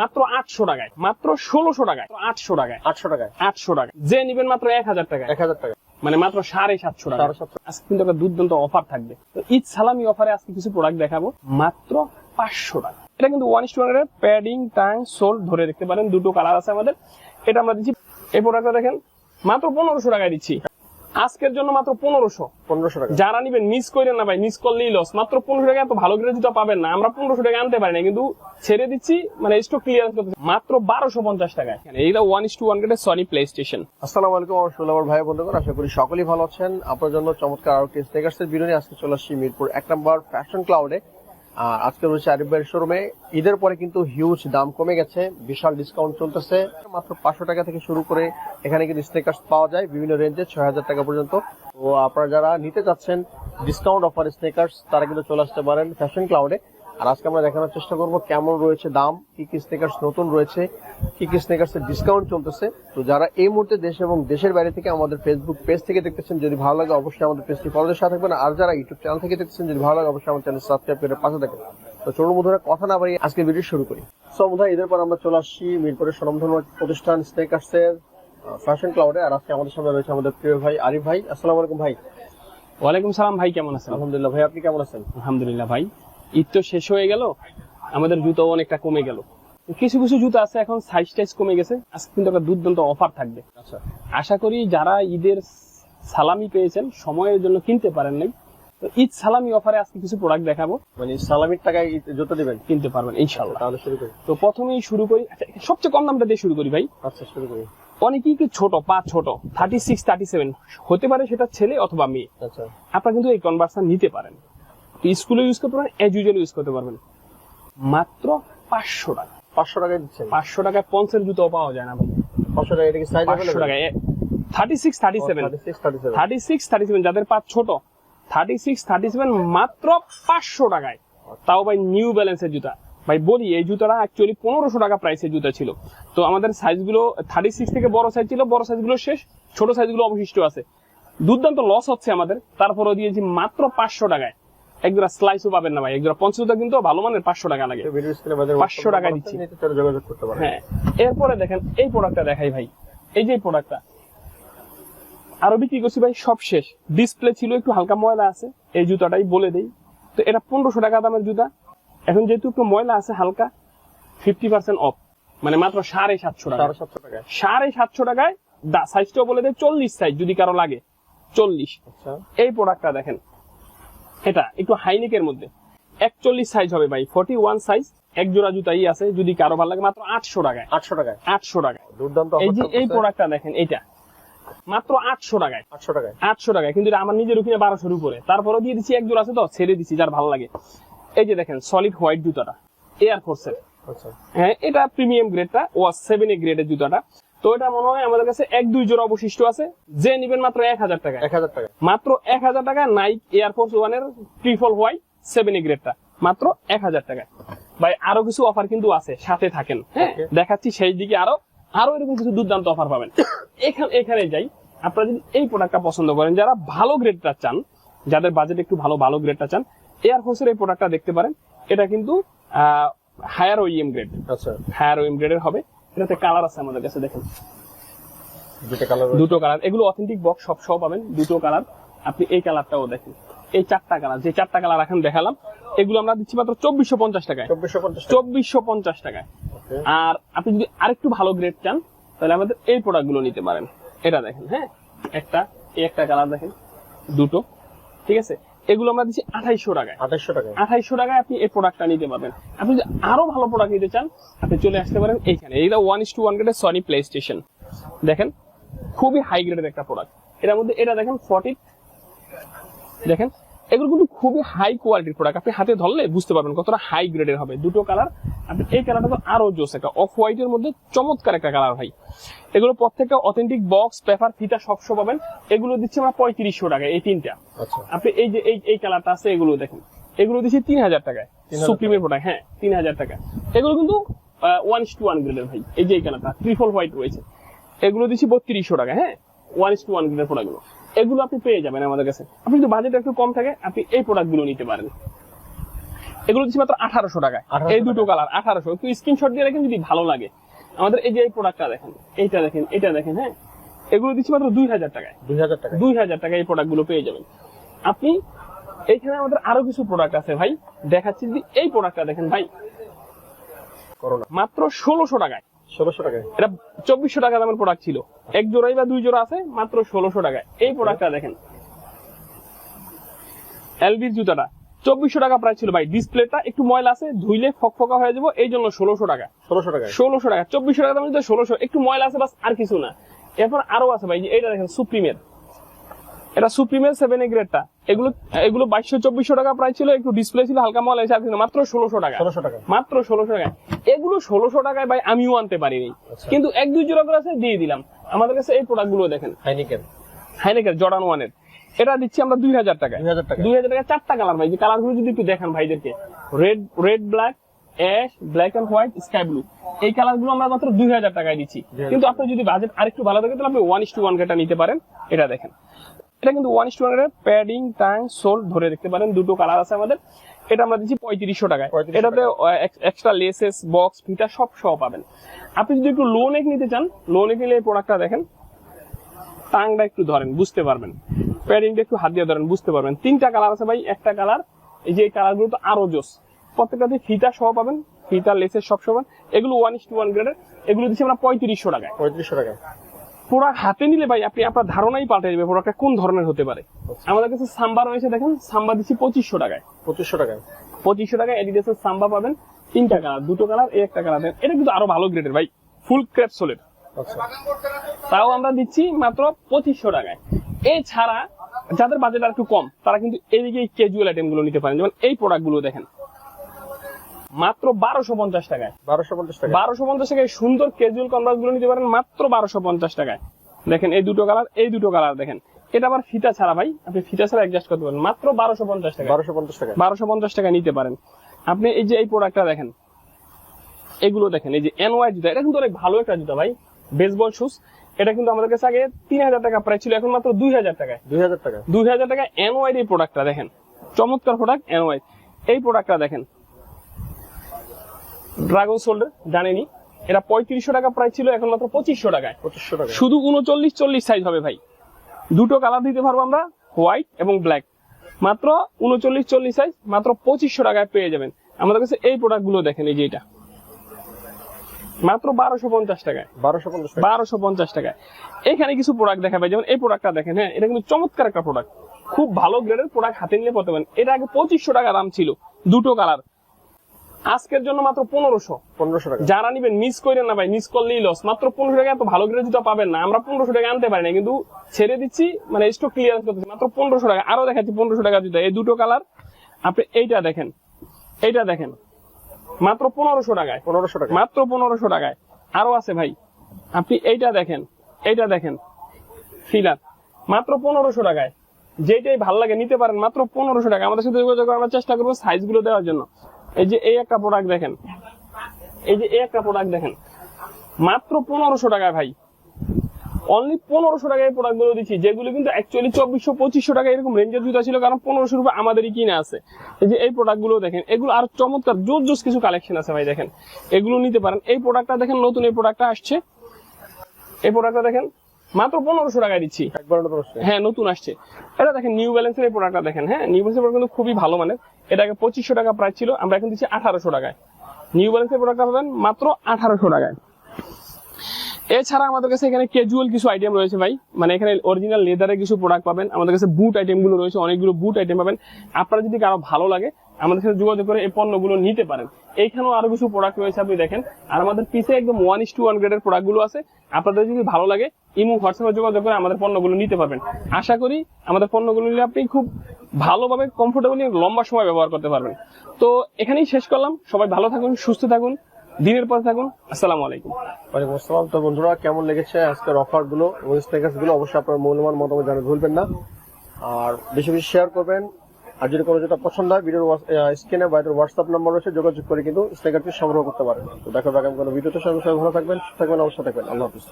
মাত্র আটশো টাকায়। মাত্র ষোলোশো টাকায়। আটশো টাকায়। আটশো টাকায়। আটশো টাকা যে নিবেন মাত্র এক হাজার টাকা এক হাজার টাকা মানে মাত্র সাড়ে সাতশো টাকা আজকে কিন্তু একটা দুর্দান্ত অফার থাকবে। তো ঈদ সালামি অফারে আজকে কিছু প্রোডাক্ট দেখাবো। মাত্র পাঁচশো টাকা। এটা কিন্তু ওয়ান ওয়ানের প্যাডিং টাং সোল ধরে দেখতে পারেন। দুটো কালার আছে আমাদের। এটা আমরা দিচ্ছি। এই প্রোডাক্টটা দেখেন। মাত্র পনেরোশো টাকায় দিচ্ছি। আজকের জন্য মাত্র পনেরোশো। পনেরোশো টাকা। যারা নিবেন মিস করেন না ভাই মিস করলেই লস মাত্র পনেরোশো টাকা এত ভালো করে জুতা পাবেন না। আমরা পনেরোশো টাকা আনতে পারি না কিন্তু ছেড়ে দিচ্ছি মানে স্টক ক্লিয়ার করতে মাত্র বারোশো পঞ্চাশ টাকায় এইটা ওয়ান ইস টু ওয়ান গেটের সনি প্লে স্টেশন আসসালামু আলাইকুম আমার সুলাবার ভাই বন্ধুগণ আশা করি সকলেই ভালো আছেন। আপনার জন্য চমৎকার আরও এর ভিডিও নিয়ে আজকে চলে আসছি মিরপুর এক নম্বর ফ্যাশন ক্লাউডে আর আজকে রয়েছে আরিফ ভাইয়ের শোরুমে ঈদের পরে কিন্তু হিউজ দাম কমে গেছে, বিশাল ডিসকাউন্ট চলতেছে। মাত্র পাঁচশো টাকা থেকে শুরু করে এখানে কিন্তু স্নেকার্স পাওয়া যায়, বিভিন্ন রেঞ্জে ছয় হাজার টাকা পর্যন্ত। তো আপনারা যারা নিতে চাচ্ছেন ডিসকাউন্ট অফার স্নেকার্স তারা কিন্তু চলে আসতে পারেন ফ্যাশন ক্লাউডে আর আজকে আমরা দেখানোর চেষ্টা করব কেমন রয়েছে দাম কি কি স্নেকার্স নতুন রয়েছে কি কি স্নেকার্স এর ডিসকাউন্ট চলতেছে। তো যারা এই মুহূর্তে দেশ এবং দেশের বাইরে থেকে আমাদের ফেসবুক পেজ থেকে দেখতেছেন যদি ভালো লাগে অবশ্যই আমাদের পেজটি ফলো সাথে থাকবেন। আর যারা ইউটিউব চ্যানেল থেকে দেখতেছেন যদি ভালো লাগে অবশ্যই আমাদের চ্যানেল সাবস্ক্রাইব করে পাশে থাকবেন। তো চলুন বন্ধুরা কথা না বাড়িয়ে আজকে ভিডিও শুরু করি। সো বন্ধুরা ঈদের পর আমরা চলে আসছি মিরপুরের স্বনামধন্য প্রতিষ্ঠান স্নেকার্স এর ফ্যাশন ক্লাউডে আর আজকে আমাদের সামনে রয়েছে আমাদের প্রিয় ভাই আরিফ ভাই। আসসালামু আলাইকুম ভাই। ওয়ালাইকুম সালাম ভাই কেমন আছেন? আলহামদুলিল্লাহ ভাই আপনি কেমন আছেন? আলহামদুলিল্লাহ ভাই। ঈদ তো শেষ হয়ে গেল আমাদের জুতো অনেকটা কমে গেল। কিছু কিছু জুতো আছে এখন সাইজ টাইজ কমে গেছে আজকে কিন্তু একটা দুর্দান্ত অফার থাকবে। আচ্ছা। আশা করি যারা ঈদের সালামি পেয়েছেন সময়ের জন্য কিনতে পারেন নাই তো ঈদ সালামি অফারে আজকে কিছু প্রোডাক্ট দেখাবো। মানে সালামির টাকায় জুতো দিবেন? কিনতে পারবেন ইনশাল্লাহ তাহলে শুরু করি। তো প্রথমেই শুরু করি। আচ্ছা, সবচেয়ে কম দামটা দিয়ে শুরু করি ভাই। আচ্ছা শুরু করি। অনেকেই কি ছোট পা ছোট থার্টি সিক্স থার্টি সেভেন হতে পারে সেটা ছেলে অথবা মেয়ে। আচ্ছা। আপনারা কিন্তু এই কনভার্সন নিতে পারেন। স্কুলে ইউজ করতে পারেন এজ ইউজুয়াল ইউজ করতে পারবেন। মাত্র পাঁচশো টাকা। পাঁচশো টাকায় দিচ্ছেন? পাঁচশো টাকায় পঞ্চের জুতো পাওয়া যায় না ভাই। পাঁচশো টাকা এটা কি সাইজ পাঁচশো টাকায়। Thirty six thirty seven thirty six thirty seven যাদের পা ছোট। থার্টি সিক্স থার্টি সেভেন মাত্র পাঁচশো টাকায়। তাও ভাই নিউ ব্যালেন্সের জুতা। ভাই বলি এই জুতাটা অ্যাকচুয়ালি পনেরোশো টাকা প্রাইসের জুতা ছিল। তো আমাদের সাইজগুলো থার্টি সিক্স থেকে বড় সাইজ ছিল বড় সাইজগুলো শেষ ছোট সাইজগুলো অবশিষ্ট আছে। দুর্দান্ত লস হচ্ছে আমাদের। তারপরেও দিয়েছি মাত্র পাঁচশো টাকায়। একজোড়া স্লাইসও পাবেন না ভাই। একজোড়া কিন্তু ভালো মানের পাঁচশো টাকা লাগে। 500 টাকা দিচ্ছি। যোগাযোগ করতে পারেন। হ্যাঁ। এরপরে দেখেন এই প্রোডাক্টটা দেখাই ভাই। এই যে প্রোডাক্টটা আরও বিক্রি করছি ভাই সব শেষ। ডিসপ্লে ছিল একটু হালকা ময়লা আছে। এই জুতাটাই বলে দেই। তো এটা পনেরোশো টাকা দামের জুতা। এখন যেহেতু একটু ময়লা আছে হালকা ফিফটি পার্সেন্ট অফ মানে মাত্র সাড়ে সাতশো টাকা। সাড়ে সাতশো টাকায়। সাড়ে সাতশো টাকায় সাইজটাও বলে দেয় চল্লিশ সাইজ যদি কারও লাগে চল্লিশ। আচ্ছা। এই প্রোডাক্টটা দেখেন এটা একটু হাইনিকের মধ্যে। একচল্লিশ সাইজ হবে ভাই ফর্টি ওয়ান সাইজ এক জোড়া জুতাই আছে যদি কারও ভালো লাগে মাত্র আটশো টাকায়। আটশো টাকায়? আটশো টাকায়। দুর্দান্ত এই যে এই প্রোডাক্টটা দেখেন এটা মাত্র আটশো টাকায়। আটশো টাকায়। আটশো টাকায় কিন্তু আমার নিজের ওখানে বারোশোর উপরে। তারপরেও দিয়ে দিচ্ছি এক জোড়া আছে তো ছেড়ে দিচ্ছি যার ভালো লাগে। এই যে দেখেন সলিড হোয়াইট জুতাটা। এয়ার ফোর্সের আচ্ছা। হ্যাঁ এটা প্রিমিয়াম গ্রেডটা ও সেভেন এ গ্রেডের জুতাটা। তো এটা মনে হয় আমাদের কাছে এক দুই জোড়া অবশিষ্ট আছে। যে নিবেন মাত্র এক হাজার টাকা। এক হাজার টাকা। মাত্র এক হাজার টাকা নাইক এয়ারফোর্স ওয়ানের ট্রিপল হোয়াইট সেভেন গ্রেডটা মাত্র এক হাজার টাকা। ভাই আরও কিছু অফার কিন্তু আছে সাথে থাকেন হ্যাঁ? দেখাচ্ছি সেই দিকে আরও আরও এরকম কিছু দুর্দান্ত অফার পাবেন। এখানে এখানে যাই আপনারা যদি এই প্রোডাক্টটা পছন্দ করেন যারা ভালো গ্রেডটা চান যাদের বাজেট একটু ভালো ভালো গ্রেডটা চান এয়ারফোর্সের এই প্রোডাক্টটা দেখতে পারেন। এটা কিন্তু হায়ার ওইএম গ্রেড আচ্ছা। হায়ার ওইএম গ্রেডের হবে। এটাতে কালার আছে আমাদের কাছে দেখেন। দুটো কালার দুটো কালার এগুলো অথেন্টিক বক্স সব সহ পাবেন দুটো কালার আপনি এই কালারটাও দেখেন। এই চারটা কালার যে চারটা কালার এখন দেখালাম এগুলো আমরা দিচ্ছি মাত্র চব্বিশশো পঞ্চাশ টাকায়। চব্বিশশো পঞ্চাশ টাকায়। আর আপনি যদি আরেকটু ভালো গ্রেড চান তাহলে আমাদের এই প্রোডাক্টগুলো নিতে পারেন। এটা দেখেন হ্যাঁ? একটা এই একটা কালার দেখেন। দুটো ঠিক আছে? এগুলো আমরা দিচ্ছি আঠাইশো টাকায়। আঠাইশো টাকায়। আঠাইশো টাকায় আপনি এই প্রোডাক্টটা নিতে পারবেন। আপনি যদি আরও ভালো প্রোডাক্ট নিতে চান আপনি চলে আসতে পারেন এইখানে। এইটা ওয়ান ইস টু ওয়ান গ্রেডের সনি প্লে স্টেশন দেখেন খুবই হাই গ্রেডের একটা প্রোডাক্ট এটার মধ্যে এটা দেখেন ফর্টি দেখেন এগুলো কিন্তু খুবই হাই কোয়ালিটির প্রোডাক্ট আপনি হাতে ধরলে বুঝতে পারবেন কতটা হাই গ্রেডের হবে। দুটো কালার আপনি এই কালারটা তো আরও জোস একটা। অফ হোয়াইটের মধ্যে চমৎকার একটা কালার ভাই। এগুলো প্রত্যেকটা অথেন্টিক বক্স পেপার ফিতা সবশো পাবেন। এগুলো দিচ্ছি আমরা পঁয়ত্রিশশো টাকা এই তিনটা। আচ্ছা। আপনি এই যে এই এই কালারটা আছে এগুলো দেখেন। এগুলো দিচ্ছে তিন হাজার টাকায় সুপ্রিমের প্রোডাক্ট হ্যাঁ তিন হাজার টাকা। এগুলো কিন্তু ওয়ান ইস টু ওয়ান গ্রেডের ভাই। এই যে এই কালারটা ট্রিপল হোয়াইট রয়েছে। এগুলো দিচ্ছি বত্রিশশো টাকা হ্যাঁ ওয়ান ইস টু ওয়ান গ্রেডের প্রোডাক্টগুলো এগুলো আপনি পেয়ে যাবেন আমাদের কাছে। আপনি যদি বাজেট একটু কম থাকে আপনি এই প্রোডাক্টগুলো নিতে পারেন। এগুলো দিচ্ছি মাত্র আঠারোশো টাকায়। 1800 এই দুটো কালার আঠারোশো। একটু স্ক্রিনশট দিয়ে রাখেন যদি ভালো লাগে। আমাদের এই যে এই প্রোডাক্টটা দেখেন এইটা দেখেন এটা দেখেন হ্যাঁ? এগুলো দিচ্ছি মাত্র দুই হাজার টাকায়। দুই হাজার টাকা দুই হাজার টাকায় এই প্রোডাক্টগুলো পেয়ে যাবেন। আপনি এইখানে আমাদের আরও কিছু প্রোডাক্ট আছে ভাই। দেখাচ্ছি যদি এই প্রোডাক্টটা দেখেন ভাই। করোনা। মাত্র ষোলোশো টাকায়। ষোলোশো টাকায়। এটা চব্বিশশো টাকা দামের প্রোডাক্ট ছিল। এক জোড়াই বা দুই জোড়া আছে মাত্র ষোলোশো টাকায়। এই প্রোডাক্টটা দেখেন। এলবির জুতাটা। চব্বিশশো টাকা প্রাইস ছিল ভাই। ডিসপ্লেটা একটু ময়লা আছে ধুইলে ফকফকা হয়ে যাব এই জন্য ষোলোশো টাকা। ষোলোশো টাকায়। ষোলোশো টাকা। চব্বিশশো টাকা দাম ষোলোশো। একটু ময়লা আছে বাস আর কিছু না। এরপর আরও আছে ভাই যে এটা দেখেন সুপ্রিমের এটা সুপ্রিমের সেভেন এ গ্রেডটা এগুলো এগুলো বাইশশো চব্বিশশো টাকা প্রাইস ছিল একটু ডিসপ্লে ছিল হালকা ময়লা আছে আর মাত্র ষোলোশো টাকা। ষোলোশো টাকা। মাত্র ষোলোশো টাকায় এগুলো ষোলোশো টাকায় ভাই আমিও আনতে পারিনি। কিন্তু এক দুই জোড়া করে আছে দিয়ে দিলাম। আমাদের কাছে এই প্রোডাক্টগুলো দেখেন। হাইনিকেন হাইনেকের জর্ডান ওয়ানের এটা দিচ্ছি আমরা দুই হাজার টাকা দুই হাজার টাকা চারটা কালার ভাই যে কালারগুলো যদি একটু দেখেন ভাইদেরকে। Red red black ash black and white sky blue এই কালারগুলো আমরা মাত্র দুই হাজার টাকায় দিচ্ছি। কিন্তু আপনার যদি বাজেট আরেকটু ভালো থাকে তাহলে আপনি ওয়ান ইস টু ওয়ান গেটা নিতে পারেন। এটা দেখেন। এটা কিন্তু one is to padding tongue sole ধরে দেখতে পারেন দুটো কালার আছে আমাদের। এটা আমরা দিচ্ছি পঁয়ত্রিশশো টাকায়। 3500 এটাতে এক্সট্রা লেসেস বক্স ফিটা সব সহ পাবেন। আপনি যদি একটু লো নেক নিতে চান লো নেক নিলে এই প্রোডাক্টটা দেখেন। টাংটা একটু ধরেন বুঝতে পারবেন। প্যাডিংটা একটু হাত দিয়ে ধরেন বুঝতে পারবেন। তিনটা কালার আছে ভাই একটা কালার এই যে কালারগুলো তো আরও জোস। প্রত্যেকটাতে ফিতা সহ পাবেন ফিতা লেসের সব সহ পাবেন। এগুলো ওয়ান ইস টু ওয়ান গ্রেডের এগুলো দিচ্ছি আমরা পঁয়ত্রিশশো টাকায়। পঁয়ত্রিশশো টাকায়। প্রোডাক্ট হাতে নিলে ভাই আপনি আপনার ধারণাই পাল্টে যাবে প্রোডাক্টটা কোন ধরনের হতে পারে? আমাদের কাছে সাম্বা রয়েছে দেখেন সাম্বা দিচ্ছি পঁচিশশো টাকায়। পঁচিশশো টাকায়। পঁচিশশো টাকায় এডিডাসের সাম্বা পাবেন। তিনটা কালার দুটো কালার এই একটা কালার এটা কিন্তু আরও ভালো গ্রেডের ভাই ফুল ক্রেপ সোলের আচ্ছা। তাও আমরা দিচ্ছি মাত্র পঁচিশশো টাকায়। এছাড়া যাদের বাজেট আর একটু কম তারা কিন্তু এদিকে ক্যাজুয়াল আইটেমগুলো নিতে পারেন। যেমন এই প্রোডাক্টগুলো দেখেন। মাত্র বারোশো পঞ্চাশ টাকায়। বারোশো পঞ্চাশ টাকা বারোশো পঞ্চাশ টাকায় সুন্দর ক্যাজুয়াল কনভার্সগুলো নিতে পারেন মাত্র বারোশো পঞ্চাশ টাকায়। দেখেন এই দুটো কালার এই দুটো কালার দেখেন। এটা আবার ফিতা ছাড়া ভাই আপনি ফিতা ছাড়া অ্যাডজাস্ট করতে পারেন। মাত্র বারোশো পঞ্চাশ টাকা বারোশো পঞ্চাশ টাকা বারোশো পঞ্চাশ টাকা নিতে পারেন। আপনি এই যে এই প্রোডাক্টটা দেখেন এগুলো দেখেন এই যে এনওয়াই জুতা এটা কিন্তু অনেক ভালো একটা জুতা ভাই বেসবল শুজ এটা কিন্তু আমাদের কাছে আগে তিন হাজার টাকা প্রাইস ছিল এখন মাত্র দুই হাজার টাকায়। দুই হাজার টাকা? দুই হাজার টাকা এনওয়াই এই প্রোডাক্টটা দেখেন। চমৎকার প্রোডাক্ট এনওয়াই এই প্রোডাক্টটা দেখেন ড্রাগন শোল্ডার জানেনি। এটা পঁয়ত্রিশশো টাকা প্রায় ছিল এখন মাত্র পঁচিশশো টাকায়। পঁচিশশো টাকা শুধু উনচল্লিশ চল্লিশ সাইজ হবে ভাই। দুটো কালার দিতে পারব আমরা হোয়াইট এবং ব্ল্যাক মাত্র উনচল্লিশ চল্লিশ সাইজ মাত্র পঁচিশশো টাকায় পেয়ে যাবেন। আমাদের কাছে এই প্রোডাক্টগুলো দেখেন এই যে এটা। মাত্র বারোশো পঞ্চাশ টাকায়। বারোশো পঞ্চাশ বারোশো পঞ্চাশ টাকায়। এখানে কিছু প্রোডাক্ট দেখা যায় যেমন এই প্রোডাক্টটা দেখেন হ্যাঁ এটা কিন্তু চমৎকার একটা প্রোডাক্ট খুব ভালো গ্রেডের প্রোডাক্ট হাতে নিলে পড়তে পারেন। এটা আগে পঁচিশশো টাকা দাম ছিল দুটো কালার আজকের জন্য মাত্র পনেরোশো। পনেরোশো টাকা। যারা নিবেন মিস করেন না ভাই মিস করলেই লস মাত্র পনেরোশো টাকা এত ভালো গ্রেড জুতা পাবেন না। আমরা পনেরোশো টাকা আনতে পারি না কিন্তু ছেড়ে দিচ্ছি মানে স্টক ক্লিয়ার করতেছি। মাত্র পনেরোশো টাকা। আরও দেখাচ্ছি পনেরোশো টাকা জুতা। এই দুটো কালার আপনি এইটা দেখেন এইটা দেখেন। মাত্র পনেরোশো টাকায়। পনেরোশো টাকা মাত্র পনেরোশো টাকায়। আরও আছে ভাই। আপনি এইটা দেখেন এইটা দেখেন। ফিলার মাত্র পনেরোশো টাকায়। যেটাই ভালো লাগে নিতে পারেন। মাত্র পনেরোশো টাকা। আমাদের সাথে যোগাযোগ করার চেষ্টা করব সাইজগুলো দেওয়ার জন্য। এই যে এই একটা প্রোডাক্ট দেখেন। এই যে এই একটা প্রোডাক্ট দেখেন। মাত্র পনেরোশো টাকায় ভাই। অনলি পনেরোশো টাকায় প্রোডাক্টগুলো দিচ্ছি, যেগুলো কিন্তু অ্যাকচুয়ালি চব্বিশশো, পঁচিশশো টাকা এরকম রেঞ্জের জুতা ছিল, কারণ পনেরোশো রুপে আমাদেরই কিনে আছে। এই যে এই প্রোডাক্টগুলো দেখেন, এগুলো আর চমৎকার জোর জোস কিছু কালেকশন আছে ভাই দেখেন। এগুলো নিতে পারেন। এই প্রোডাক্টটা দেখেন, নতুন এই প্রোডাক্টটা আসছে। এই প্রোডাক্টটা দেখেন মাত্র পনেরোশো টাকায় দিচ্ছি। হ্যাঁ নতুন আসছে। এটা দেখেন নিউ ব্যালেন্সের এই প্রোডাক্টটা দেখেন হ্যাঁ নিউ ব্যালেন্সের প্রোডাক্ট কিন্তু খুবই ভালো মানে এটাকে পঁচিশশো টাকা প্রাইস ছিল আমরা এখন দিচ্ছি আঠারোশো টাকায়। নিউ ব্যালেন্সের প্রোডাক্টটা পাবেন মাত্র আঠারোশো টাকায়। এছাড়া আমাদের কাছে এখানে ক্যাজুয়াল কিছু আইটেম রয়েছে ভাই। মানে এখানে অরিজিনাল লেদারের কিছু প্রোডাক্ট পাবেন। আমাদের কাছে বুট আইটেমগুলো রয়েছে অনেকগুলো বুট আইটেম পাবেন। আপনারা যদি কারও ভালো লাগে আমাদের সাথে যোগাযোগ করে এই পণ্যগুলো নিতে পারেন। এইখানেও আরও কিছু প্রোডাক্ট রয়েছে আপনি দেখেন। আর আমাদের পিছে একদম ওয়ান ইস টু ওয়ান গ্রেডের প্রোডাক্টগুলো আছে। আপনাদের যদি ভালো লাগে ইমো হোয়াটসঅ্যাপে যোগাযোগ করে আমাদের পণ্যগুলো নিতে পারবেন। আশা করি আমাদের পণ্যগুলো নিলে আপনি খুব ভালোভাবে কমফোর্টেবলি লম্বা সময় ব্যবহার করতে পারবেন। তো এখানেই শেষ করলাম। সবাই ভালো থাকুন, সুস্থ থাকুন, দিনের পথে থাকুন। আসসালামু আলাইকুম। ওয়ালাইকুম আসসালাম। তো বন্ধুরা, কেমন লেগেছে আজকের অফারগুলো এবংগুলো অবশ্যই আপনার মূল্যবান মতামত জানাতে ভুলবেন না। আর বেশি বেশি শেয়ার করবেন। আর যদি কোনো যেটা পছন্দ হয়, ভিডিওর স্ক্রিনে বা হোয়াটসঅ্যাপ নাম্বার রয়েছে, যোগাযোগ করে কিন্তু স্টেকারটি সংগ্রহ করতে পারেন। তো দেখা আমি কোনো ভিডিওতে। সঙ্গে ভালো থাকবেন থাকবেন, অবশ্যই থাকবেন। আল্লাহ হাফিজ।